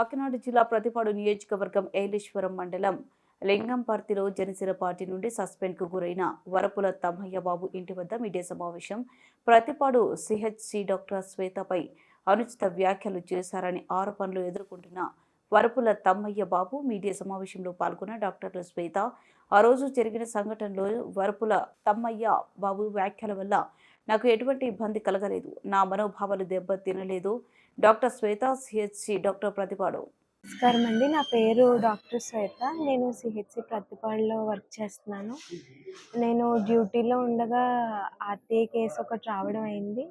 కాకినాడ జిల్లా ప్రతిపాడు నియోజకవర్గం ఏలేశ్వరం మండలం లింగంపర్తిలో జనసేన పార్టీ నుండి సస్పెండ్కు గురైన వరపుల తమ్మయ్య బాబు ఇంటి వద్ద మీడియా సమావేశం. ప్రతిపాడు సిహెచ్సి డాక్టర్ శ్వేతపై అనుచిత వ్యాఖ్యలు చేశారని ఆరోపణలు ఎదుర్కొంటున్న వరపుల తమ్మయ్య బాబు మీడియా సమావేశంలో పాల్గొన్న డాక్టర్ల శ్వేత ఆ రోజు జరిగిన సంఘటనలో వరపుల తమ్మయ్య బాబు వ్యాఖ్యల వల్ల నాకు ఎటువంటి ఇబ్బంది కలగలేదు. నా మనోభావాలు దెబ్బ తినలేదు doctor Shweta CHC doctor Prathipadu. నమస్కారం అండి. నా పేరు డాక్టర్ శ్వేత. నేను సిహెచ్సి ప్రతిపాడులో వర్క్ చేస్తున్నాను. నేను డ్యూటీలో ఉండగా ఆర్టీఏ కేసు ఒకటి రావడం అయింది.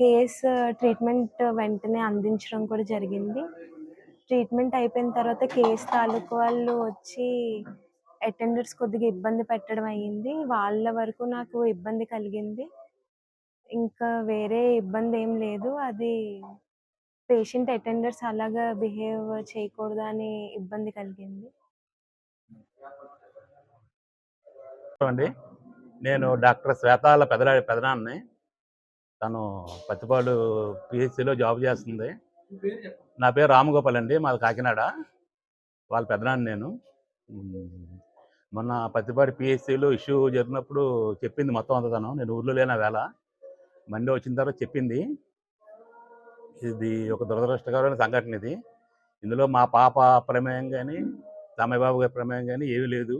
కేసు ట్రీట్మెంట్ వెంటనే అందించడం కూడా జరిగింది. ట్రీట్మెంట్ అయిపోయిన తర్వాత కేసు తాలూకు వాళ్ళు వచ్చి అటెండర్స్ కొద్దిగా ఇబ్బంది పెట్టడం అయ్యింది. వాళ్ళ వరకు నాకు ఇబ్బంది కలిగింది. ఇంకా వేరే ఇబ్బంది ఏం లేదు. అది పేషెంట్ అటెండర్స్ అలాగా బిహేవ్ చేయకూడదు అని ఇబ్బంది కలిగింది. అండి నేను డాక్టర్ శ్వేతాల పెదరా పెదనాన్ని తను పత్తిపాడు పిహెచ్సిలో జాబ్ చేస్తుంది. నా పేరు రామగోపాల్ అండి. మాది కాకినాడ. వాళ్ళ పెదనాన్ని నేను. మొన్న పత్తిపాటి పిఎస్సిలో ఇష్యూ జరిగినప్పుడు చెప్పింది మొత్తం అంత తను నేను ఊర్లో లేన వేళ. మండే వచ్చిన తర్వాత చెప్పింది. ఇది ఒక దురదృష్టకరమైన సంఘటన ఇది. ఇందులో మా పాప ప్రమేయం కానీ రామయ్యబాబు గారి ప్రమేయం కానీ ఏమీ లేదు.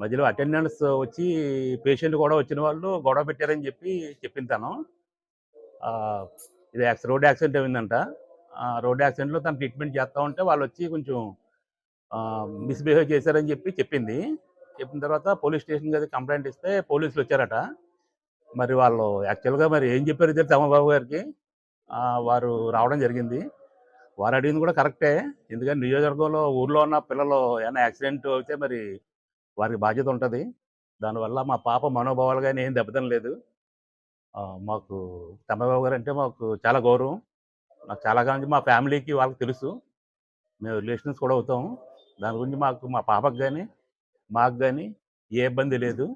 మధ్యలో అటెండెన్స్ వచ్చి పేషెంట్ కూడా వచ్చిన వాళ్ళు గొడవ పెట్టారని చెప్పి చెప్పింది తను. ఇది యాక్సి రోడ్ యాక్సిడెంట్ అయిందంట. రోడ్ యాక్సిడెంట్లో తను ట్రీట్మెంట్ చేస్తూ ఉంటే వాళ్ళు వచ్చి కొంచెం మిస్బిహేవ్ చేశారని చెప్పి చెప్పింది. చెప్పిన తర్వాత పోలీస్ స్టేషన్కి కదా కంప్లైంట్ ఇస్తే పోలీసులు వచ్చారట. మరి వాళ్ళు యాక్చువల్గా మరి ఏం చెప్పారు తెలిసి అమ్మబాబు గారికి. వారు రావడం జరిగింది. వారు అడిగింది కూడా కరెక్టే. ఎందుకంటే నియోజకవర్గంలో ఊర్లో ఉన్న పిల్లలు ఏమైనా యాక్సిడెంట్ అయితే మరి వారికి బాధ్యత ఉంటుంది. దానివల్ల మా పాప మనోభావాలు కానీ ఏం దెబ్బతం లేదు మాకు తమ్మబాబు గారు అంటే మాకు చాలా గౌరవం. నాకు చాలా కాలం మా ఫ్యామిలీకి వాళ్ళకి తెలుసు. మేము రిలేషన్స్ కూడా అవుతాం. దాని గురించి మాకు మా పాపకు కానీ మాకు కానీ ఏ ఇబ్బంది లేదు.